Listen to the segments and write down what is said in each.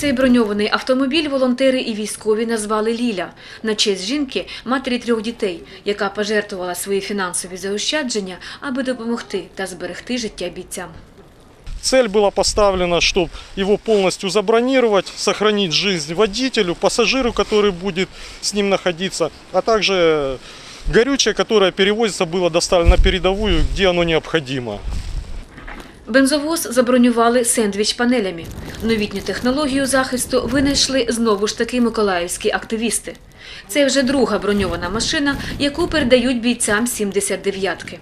Цей броньований автомобіль волонтери і військові назвали Ліля на честь жінки, матері трьох дітей, яка пожертвувала свої фінансові заощадження, аби допомогти та зберегти життя бійцям. Цель была поставлена, чтобы его полностью забронировать, сохранить жизнь водителю, пассажиру, который будет с ним находиться, а также горючее, которое перевозится, было доставлено на передовую, где оно необходимо. Бензовоз забронювали сендвіч-панелями. Новітню технологію захисту винайшли знову ж таки миколаївські активісти. Це вже друга броньована машина, яку передають бійцям 79-ки.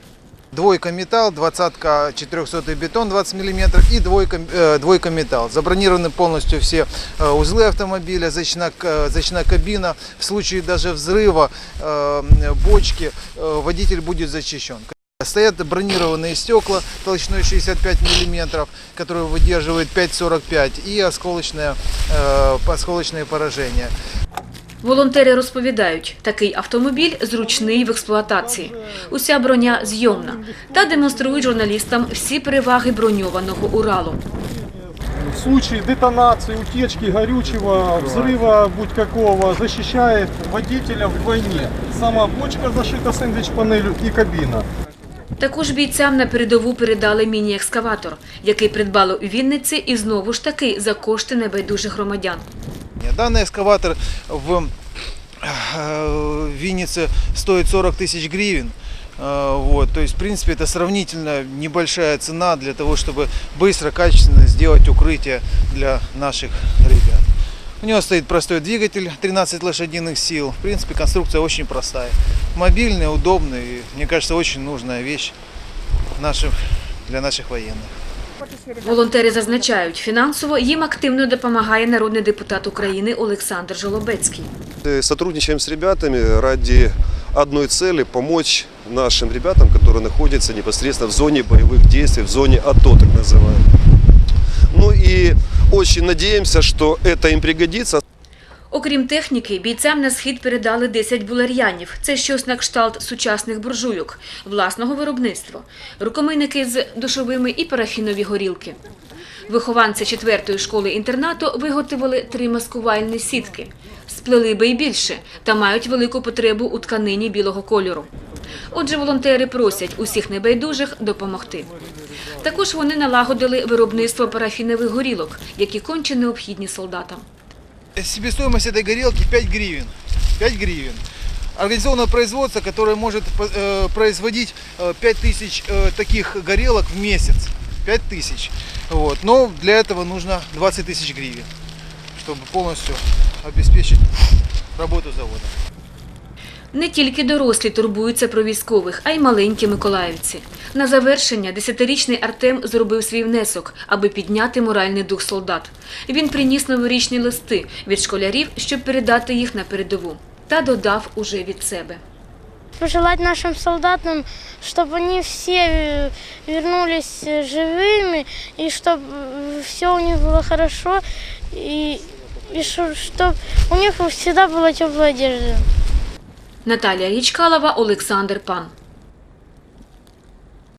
Двойка металл, двадцатка 400 бетон 20 мм и двойка, э, двойка металл. Забронированы полностью все э, узлы автомобиля, защитная, к- э, защитная кабина. В случае даже взрыва э, бочки э, водитель будет защищен. Стоят бронированные стекла толщиной 65 мм, которые выдерживают 5,45 и осколочное, э, осколочные поражения. Волонтери розповідають, такий автомобіль зручний в експлуатації. Уся броня зйомна та демонструють журналістам всі переваги броньованого Уралу. В случае детонации, утечки горючего, взрыва будь какого, защищает водителя вдвойне. Сама бочка зашита сэндвич-панелью и кабина. Також бійцям на передову передали міні-екскаватор, який придбали у Вінниці і знову ж таки за кошти небайдужих громадян. Данный эскаватор в э, Виннице стоит 40 тысяч гривен. Э, Вот, то есть, в принципе, это сравнительно небольшая цена для того, чтобы быстро, качественно сделать укрытие для наших ребят. У него стоит простой двигатель, 13 лошадиных сил. В принципе, конструкция очень простая. Мобильная, удобная и, мне кажется, очень нужная вещь нашим, для наших военных. Волонтери зазначають, фінансово їм активно допомагає народний депутат України Олександр Жолобецький. Э, Сотрудничаем с ребятами ради одной цели – помочь нашим ребятам, которые находятся непосредственно в зоне боевых действий, в зоне АТО так называемой. Ну и очень надеемся, что это им пригодится. Окрім техніки, бійцям на схід передали 10 булар'янів. Це щось на кшталт сучасних буржуйок, власного виробництва, рукомийники з душовими і парафінові горілки. Вихованці четвертої школи інтернату виготовили три маскувальні сітки. Сплели би й більше та мають велику потребу у тканині білого кольору. Отже, волонтери просять усіх небайдужих допомогти. Також вони налагодили виробництво парафінових горілок, які конче необхідні солдатам. Себестоимость этой горелки 5 гривен. 5 гривен. Организованное производство, которое может э, производить э, 5000 э, таких горелок в месяц. 5000. Вот. Но для этого нужно 20 тысяч гривен, чтобы полностью обеспечить работу завода. Не тільки дорослі турбуються про військових, а й маленькі миколаївці. На завершення десятирічний Артем зробив свій внесок, аби підняти моральний дух солдат. Він приніс новорічні листи від школярів, щоб передати їх на передову, та додав уже від себе. пожелать нашим солдатам, чтобы они все э, вернулись э, живыми, и чтобы все у них было хорошо, и, и чтобы у них всегда была теплая одежда. Наталія Річкалова, Олександр Пан.